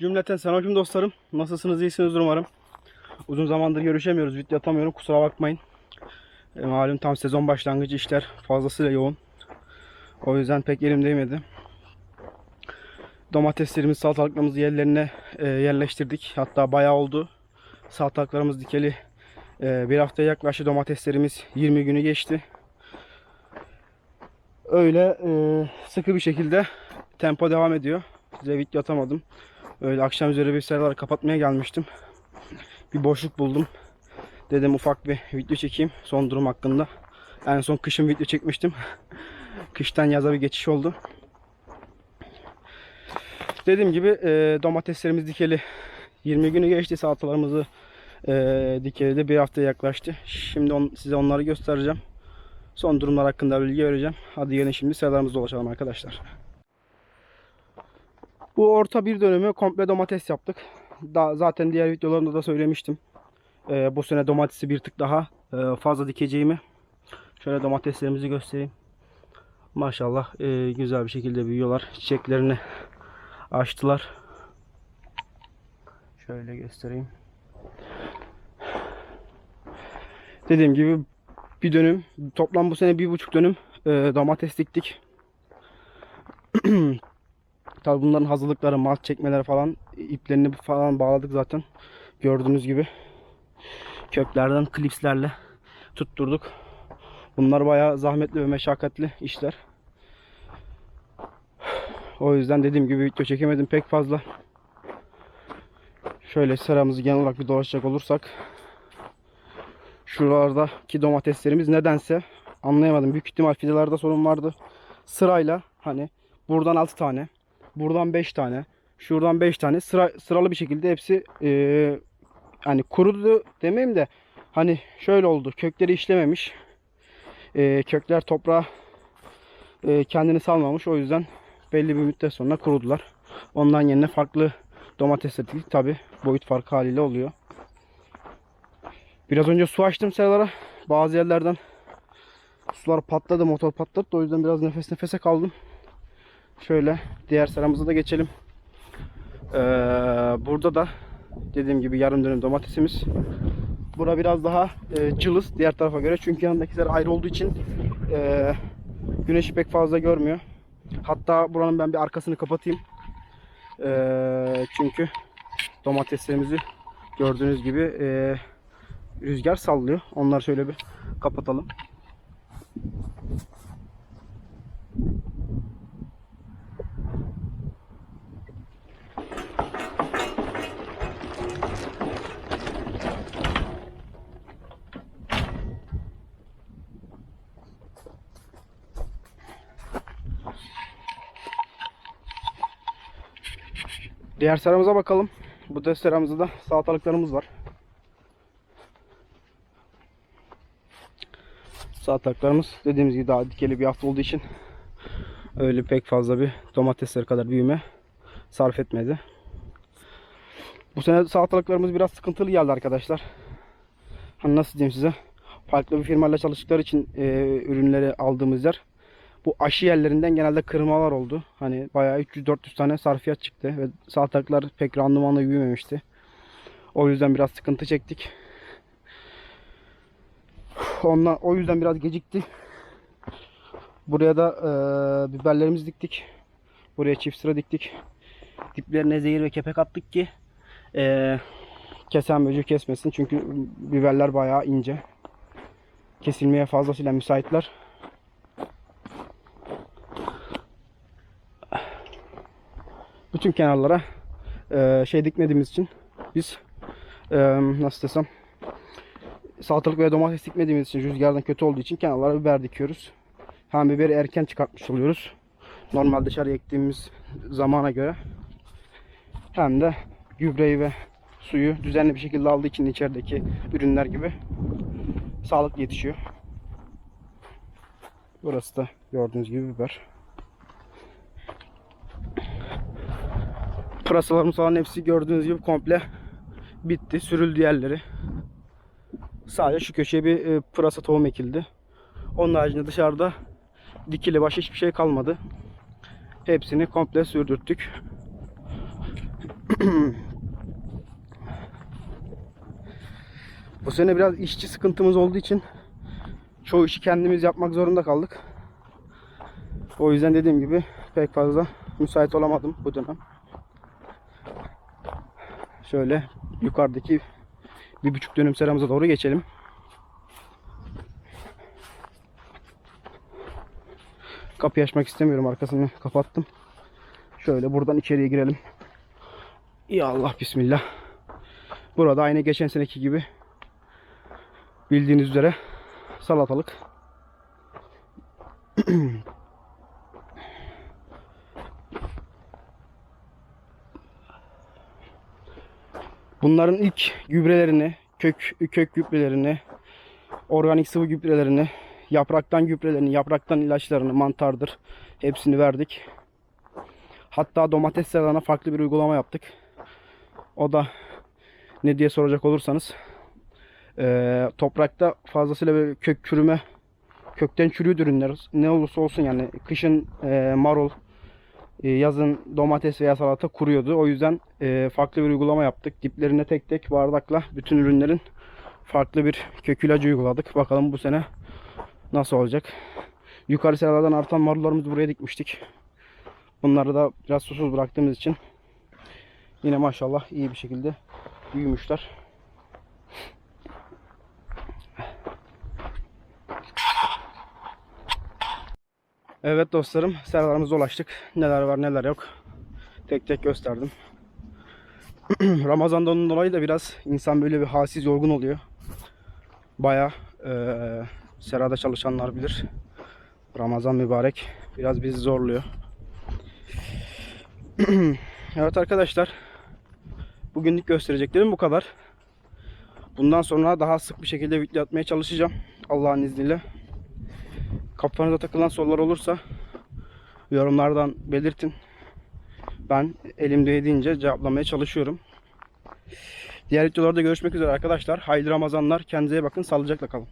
Cümleten selamünaleyküm dostlarım. Nasılsınız? İyisiniz umarım. Uzun zamandır görüşemiyoruz. Video atamıyorum. Kusura bakmayın. E, malum tam sezon başlangıcı işler fazlasıyla yoğun. O yüzden pek elim değmedi. Domateslerimiz, salatalıklarımızı yerlerine e, yerleştirdik. Hatta bayağı oldu. Salatalıklarımız dikeli e, bir haftaya yaklaştı. Domateslerimiz 20 günü geçti. Öyle e, sıkı bir şekilde tempo devam ediyor. Size video atamadım. Öyle akşam üzeri bir sayıları kapatmaya gelmiştim. Bir boşluk buldum. Dedim ufak bir video çekeyim son durum hakkında. En son kışın video çekmiştim. Kıştan yaza bir geçiş oldu. Dediğim gibi e, domateslerimiz dikeli 20 günü geçti. Salatalarımızı e, dikeli de bir hafta yaklaştı. Şimdi on, size onları göstereceğim. Son durumlar hakkında bilgi vereceğim. Hadi gelin şimdi sıralarımızda dolaşalım arkadaşlar. Bu orta bir dönümü komple domates yaptık. Da, zaten diğer videolarımda da söylemiştim. Ee, bu sene domatesi bir tık daha e, fazla dikeceğimi. Şöyle domateslerimizi göstereyim. Maşallah e, güzel bir şekilde büyüyorlar. Çiçeklerini açtılar. Şöyle göstereyim. Dediğim gibi bir dönüm. Toplam bu sene bir buçuk dönüm e, domates diktik. Tabi bunların hazırlıkları, malt çekmeleri falan iplerini falan bağladık zaten. Gördüğünüz gibi. Köklerden klipslerle tutturduk. Bunlar bayağı zahmetli ve meşakkatli işler. O yüzden dediğim gibi video çekemedim pek fazla. Şöyle sıramızı genel olarak bir dolaşacak olursak. Şuralardaki domateslerimiz nedense anlayamadım. Büyük ihtimal fidelerde sorun vardı. Sırayla hani buradan 6 tane, buradan 5 tane, şuradan 5 tane sıra, sıralı bir şekilde hepsi eee hani kurudu demeyeyim de hani şöyle oldu. Kökleri işlememiş. Eee, kökler toprağa eee, kendini salmamış. O yüzden belli bir müddet sonra kurudular. Ondan yerine farklı domatesler diktik. Tabi boyut farkı haliyle oluyor. Biraz önce su açtım seralara. Bazı yerlerden sular patladı, motor patladı. O yüzden biraz nefes nefese kaldım. Şöyle diğer seramıza da geçelim. Ee, burada da dediğim gibi yarım dönüm domatesimiz. Bura biraz daha e, cılız diğer tarafa göre. Çünkü yanındakiler ayrı olduğu için e, güneşi pek fazla görmüyor. Hatta buranın ben bir arkasını kapatayım. E, çünkü domateslerimizi gördüğünüz gibi e, rüzgar sallıyor. Onları şöyle bir kapatalım. Diğer seramıza bakalım. Bu da seramızda da salatalıklarımız var. Salatalıklarımız dediğimiz gibi daha dikeli bir hafta olduğu için öyle pek fazla bir domatesler kadar büyüme sarf etmedi. Bu sene salatalıklarımız biraz sıkıntılı geldi arkadaşlar. Hani nasıl diyeyim size? Farklı bir firmayla çalıştıkları için e, ürünleri aldığımız yer. Bu aşı yerlerinden genelde kırmalar oldu. Hani bayağı 300-400 tane sarfiyat çıktı ve salatalıklar pek randımanla büyümemişti. O yüzden biraz sıkıntı çektik. Ondan, o yüzden biraz gecikti. Buraya da e, biberlerimizi diktik. Buraya çift sıra diktik. Diplerine zehir ve kepek attık ki e, kesen böcek kesmesin. Çünkü biberler bayağı ince. Kesilmeye fazlasıyla müsaitler. Bütün kenarlara e, şey dikmediğimiz için biz e, nasıl desem salatalık veya domates dikmediğimiz için rüzgardan kötü olduğu için kenarlara biber dikiyoruz. Hem biberi erken çıkartmış oluyoruz. Normal dışarı ektiğimiz zamana göre. Hem de gübreyi ve suyu düzenli bir şekilde aldığı için içerideki ürünler gibi sağlıklı yetişiyor. Burası da gördüğünüz gibi biber. Pırasalarımız falan hepsi gördüğünüz gibi komple bitti. Sürüldü yerleri. Sadece şu köşeye bir e, pırasa tohum ekildi. Onun haricinde dışarıda dikili baş hiçbir şey kalmadı. Hepsini komple sürdürttük. Bu sene biraz işçi sıkıntımız olduğu için çoğu işi kendimiz yapmak zorunda kaldık. O yüzden dediğim gibi pek fazla müsait olamadım bu dönem. Şöyle yukarıdaki bir buçuk dönüm seramıza doğru geçelim. Kapıyı açmak istemiyorum arkasını kapattım. Şöyle buradan içeriye girelim. Ya Allah bismillah. Burada aynı geçen seneki gibi bildiğiniz üzere salatalık. Bunların ilk gübrelerini, kök kök gübrelerini, organik sıvı gübrelerini, yapraktan gübrelerini, yapraktan ilaçlarını, mantardır hepsini verdik. Hatta domates serana farklı bir uygulama yaptık. O da ne diye soracak olursanız eee, toprakta fazlasıyla böyle kök çürüme kökten çürüyor ürünler ne olursa olsun yani kışın eee, marul e, yazın domates veya salata kuruyordu. O yüzden e, farklı bir uygulama yaptık. Diplerine tek tek bardakla bütün ürünlerin farklı bir kök ilacı uyguladık. Bakalım bu sene nasıl olacak. Yukarı seralardan artan marullarımızı buraya dikmiştik. Bunları da biraz susuz bıraktığımız için yine maşallah iyi bir şekilde büyümüşler. Evet dostlarım, seralarımıza ulaştık. Neler var neler yok. Tek tek gösterdim. Ramazan'dan dolayı da biraz insan böyle bir halsiz yorgun oluyor. Baya serada çalışanlar bilir. Ramazan mübarek. Biraz bizi zorluyor. evet arkadaşlar. Bugünlük göstereceklerim bu kadar. Bundan sonra daha sık bir şekilde video atmaya çalışacağım. Allah'ın izniyle. Kafanıza takılan sorular olursa yorumlardan belirtin. Ben elimde yediğince cevaplamaya çalışıyorum. Diğer videolarda görüşmek üzere arkadaşlar. Hayırlı Ramazanlar. Kendinize bakın. Sağlıcakla kalın.